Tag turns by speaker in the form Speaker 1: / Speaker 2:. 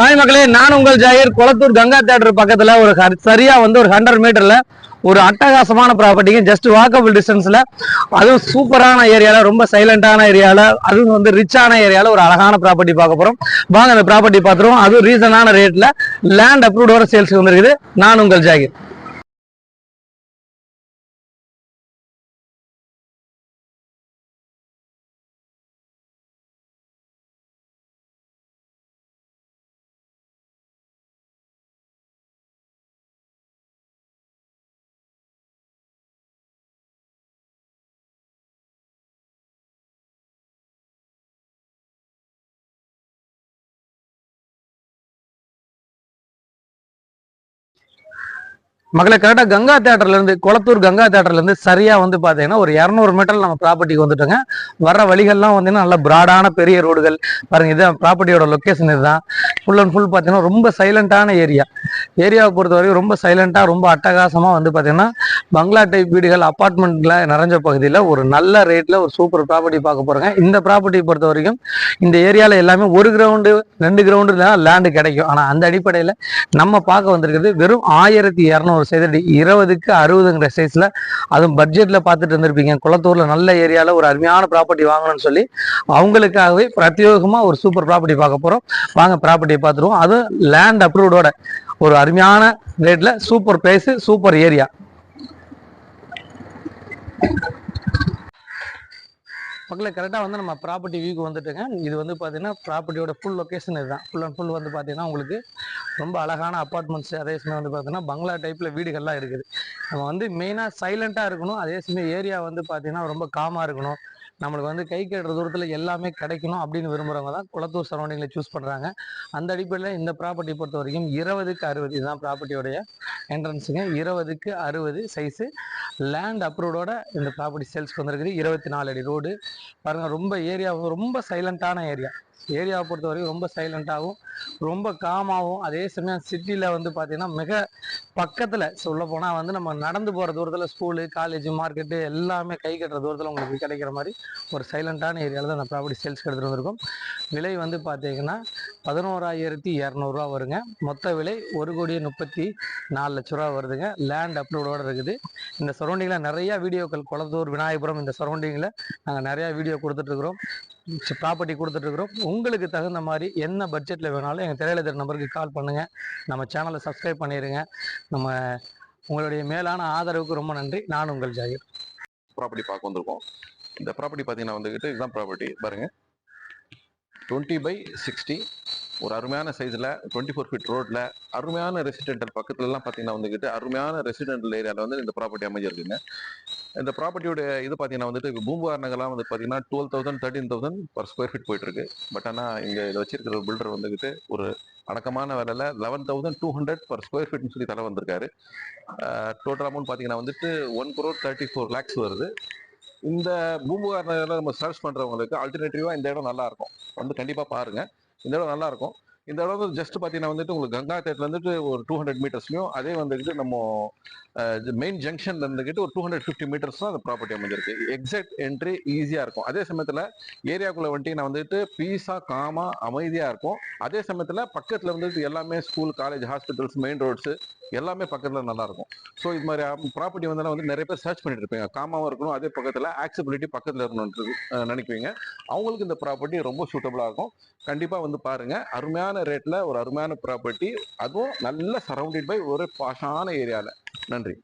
Speaker 1: Hi மக்களே நான் உங்கள் ஜாகிர் குளத்தூர் கங்கா தேட்டர் பக்கத்தில் ஒரு சரியா வந்து ஒரு ஹண்ட்ரட் மீட்டர்ல ஒரு அட்டகாசமான ப்ராப்பர்ட்டிங்க ஜஸ்ட் வாக்கபிள் டிஸ்டன்ஸ்ல அதுவும் சூப்பரான ஏரியால ரொம்ப சைலண்டான ஏரியால அதுவும் வந்து ரிச்சான ஏரியால ஒரு அழகான ப்ராப்பர்ட்டி பார்க்க போறோம். வாங்க அந்த ப்ராப்பர்ட்டி பார்த்துருவோம். அதுவும் ரீசனான ரேட்ல லேண்ட் அப்ரூவ்டோட சேல்ஸ் வந்திருக்குது. நான் உங்கள் ஜாகிர் மக்களை கரெக்டாக கங்கா தேட்டர்லேருந்து குளத்தூர் கங்கா தேட்டர்லேருந்து சரியாக வந்து பார்த்தீங்கன்னா ஒரு இரநூறு மீட்டர் நம்ம ப்ராப்பர்ட்டிக்கு வந்துட்டோங்க. வர வழிகள்லாம் வந்து நல்ல ப்ராடான பெரிய ரோடுகள் பாருங்கள் இதுதான் ப்ராப்பர்ட்டியோட லொக்கேஷன் இதுதான். ஃபுல் அண்ட் ஃபுல் பார்த்தீங்கன்னா ரொம்ப சைலண்டான ஏரியா ஏரியாவை பொறுத்த வரைக்கும் ரொம்ப சைலண்ட்டாக ரொம்ப அட்டகாசமாக வந்து பார்த்தீங்கன்னா பங்களா டைப் வீடுகள் அப்பார்ட்மெண்ட்ல நிறைஞ்ச பகுதியில் ஒரு நல்ல ரேட்ல ஒரு சூப்பர் ப்ராப்பர்ட்டி பார்க்க போறோங்க. இந்த ப்ராப்பர்ட்டி பொறுத்த வரைக்கும் இந்த ஏரியால எல்லாமே ஒரு கிரவுண்டு ரெண்டு கிரவுண்டு லேண்டு கிடைக்கும். ஆனால் அந்த அடிப்படையில் நம்ம பார்க்க வந்திருக்கிறது வெறும் ஆயிரத்தி இரநூறு சதுரடி இருபதுக்கு அறுபதுங்கிற சைஸ்ல அதுவும் பட்ஜெட்ல பார்த்துட்டு இருந்திருப்பீங்க குளத்தூர்ல நல்ல ஏரியால ஒரு அருமையான ப்ராப்பர்ட்டி வாங்கணும்னு சொல்லி அவங்களுக்காகவே பிரத்யேகமாக ஒரு சூப்பர் ப்ராப்பர்ட்டி பார்க்க போறோம். வாங்க ப்ராப்பர்ட்டியை பார்த்துருவோம். அதுவும் லேண்ட் அப்ரூவ்டோட ஒரு அருமையான ரேட்ல சூப்பர் பிரைஸ் சூப்பர் ஏரியா மக்களை கரெக்டாக வந்து நம்ம ப்ராப்பர்ட்டி வியூக்கு வந்துட்டுங்க இது வந்து பார்த்தீங்கன்னா ப்ராப்பர்ட்டியோட ஃபுல் லொக்கேஷன் இதுதான். ஃபுல் அண்ட் ஃபுல் வந்து பார்த்தீங்கன்னா உங்களுக்கு ரொம்ப அழகான அப்பார்ட்மெண்ட்ஸ் அதே சமயம் வந்து பார்த்தீங்கன்னா பங்களா டைப்பில் வீடுகள்லாம் இருக்குது. நம்ம வந்து மெயினாக சைலண்ட்டாக இருக்கணும். அதே சமயம் ஏரியா வந்து பார்த்தீங்கன்னா ரொம்ப காமாக இருக்கணும். நம்மளுக்கு வந்து கை கட்டுற தூரத்தில் எல்லாமே கிடைக்கணும் அப்படின்னு விரும்புகிறவங்க தான் குளத்தூர் சரௌண்டிங்கில் சூஸ் பண்ணுறாங்க அந்த அடிப்படையில் இந்த ப்ராப்பர்ட்டி பொறுத்த வரைக்கும் இருபதுக்கு அறுபது இதுதான் ப்ராப்பர்ட்டியோடைய என்ட்ரன்ஸுங்க இருபதுக்கு அறுபது சைஸு லேண்ட் அப்ரூவோட இந்த ப்ராப்பர்ட்டி சேல்ஸ்க்கு வந்திருக்குது. இருபத்தி நாலு அடி ரோடு பாருங்க ரொம்ப ஏரியா ரொம்ப சைலண்ட்டான ஏரியா ஏரியாவை பொறுத்த வரைக்கும் ரொம்ப சைலண்ட்டாகவும் ரொம்ப காமாகவும் அதே சமயம் சிட்டியில் வந்து பார்த்தீங்கன்னா மிக பக்கத்தில் சொல்ல போனால் வந்து நம்ம நடந்து போகிற தூரத்தில் ஸ்கூலு காலேஜ் மார்க்கெட்டு எல்லாமே கை கட்டுற தூரத்தில் உங்களுக்கு கிடைக்கிற மாதிரி ஒரு சைலண்டான ஏரியாவில் தான் அந்த ப்ராப்பர்ட்டி சேல்ஸ் எடுத்துகிட்டு வந்திருக்கோம். விலை வந்து பார்த்தீங்கன்னா பதினோராயிரத்தி இரநூறுவா வருங்க. மொத்த விலை ஒரு கோடியே முப்பத்தி நாலு லட்ச ரூபா வருதுங்க. லேண்ட் அப்ரூவோடு இருக்குது. இந்த சரௌண்டிங்கில் நிறையா வீடியோக்கள் குளத்தூர் விநாயகபுரம் இந்த சரௌண்டிங்கில் நாங்கள் நிறையா வீடியோ கொடுத்துட்ருக்குறோம் ப்ராப்பர்ட்டி கொடுத்துட்ருக்குறோம் உங்களுக்கு தகுந்த மாதிரி என்ன பட்ஜெட்டில் வேணாலும் எங்கள் திரையில நம்பருக்கு கால் பண்ணுங்கள் நம்ம சேனலை சப்ஸ்கிரைப் பண்ணிடுங்க நம்ம உங்களுடைய மேலான ஆதரவுக்கு ரொம்ப நன்றி. நான் உங்கள் ஜாகிர்.
Speaker 2: ப்ராப்பர்ட்டி பார்க்க வந்திருக்கோம். இந்த ப்ராப்பர்ட்டி பார்த்தீங்கன்னா வந்துக்கிட்டு இதுதான் ப்ராப்பர்ட்டி பாருங்கள் டுவெண்ட்டி பை சிக்ஸ்டி ஒரு அருமையான சைஸில் டுவெண்ட்டி ஃபோர் ஃபீட் ரோட்டில் அருமையான ரெசிடென்டல் பக்கத்துலலாம் பார்த்தீங்கன்னா வந்துக்கிட்டு அருமையான ரெசிடென்டல் ஏரியாவில் வந்து இந்த ப்ராப்பர்ட்டி அமைஞ்சிருக்குங்க. இந்த ப்ராப்பர்ட்டியோட இது பார்த்தீங்கன்னா வந்துட்டு பூம்புகார் நகர்லாம் வந்து பார்த்தீங்கன்னா twelve thousand thirteen thousand per square feet போயிட்டு இருக்கு பட் ஆனால் இங்கே இதை வச்சிருக்கிற பில்டர் வந்துக்கிட்டு ஒரு அடக்கமான விலையில் eleven thousand two hundred per square ஃபீட்னு சொல்லி தலை வந்திருக்காரு. டோட்டல் அமௌண்ட் பார்த்தீங்கன்னா வந்துட்டு one crore thirty four lakhs வருது. இந்த பூம்புகார் நகரில் நம்ம சர்ச் பண்ணுறவங்களுக்கு ஆல்டர்னேட்டிவாக இந்த இடம் நல்லாயிருக்கும் வந்து கண்டிப்பாக பாருங்கள் இந்த இடம் நல்லாயிருக்கும் இந்த இடம் ஜஸ்ட் பார்த்தீங்கன்னா வந்துட்டு உங்களுக்கு கங்கா தேட்டில் வந்துட்டு ஒரு டூ ஹண்ட்ரட் மீட்டர்ஸ்லையும் அதே வந்துட்டு நம்ம மெயின் ஜங்ஷன்ல இருந்துக்கிட்டு ஒரு டூ ஹண்ட்ரட் ஃபிஃப்டி மீட்டர்ஸ் தான் அந்த ப்ராப்பர்ட்டி அமைஞ்சிருக்கு. எக்ஸாக்ட் என்ட்ரி ஈஸியாக இருக்கும். அதே சமயத்தில் ஏரியாக்குள்ளே வந்துட்டு வந்துட்டு பீஸாக காமா அமைதியாக இருக்கும். அதே சமயத்தில் பக்கத்தில் வந்துட்டு எல்லாமே school college hospitals main roads எல்லாமே பக்கத்தில் நல்லாயிருக்கும் ஸோ இது மாதிரி ப்ராப்பர்ட்டி வந்து வந்து நிறைய பேர் சர்ச் பண்ணிட்டு இருப்பீங்க காமாவும் இருக்கணும் அதே பக்கத்தில் ஆக்சபிலிட்டி பக்கத்தில் இருக்கணும்னு நினைக்குவீங்க அவங்களுக்கு இந்த ப்ராப்பர்ட்டி ரொம்ப சூட்டபுளாக இருக்கும். கண்டிப்பாக வந்து பாருங்கள் அருமையாக கம்மியான ரேட்டில் ஒரு அருமையான ப்ராப்பர்ட்டி அதுவும் நல்ல சரௌண்டட் பை ஒரு பாஷான ஏரியாவில் நன்றி.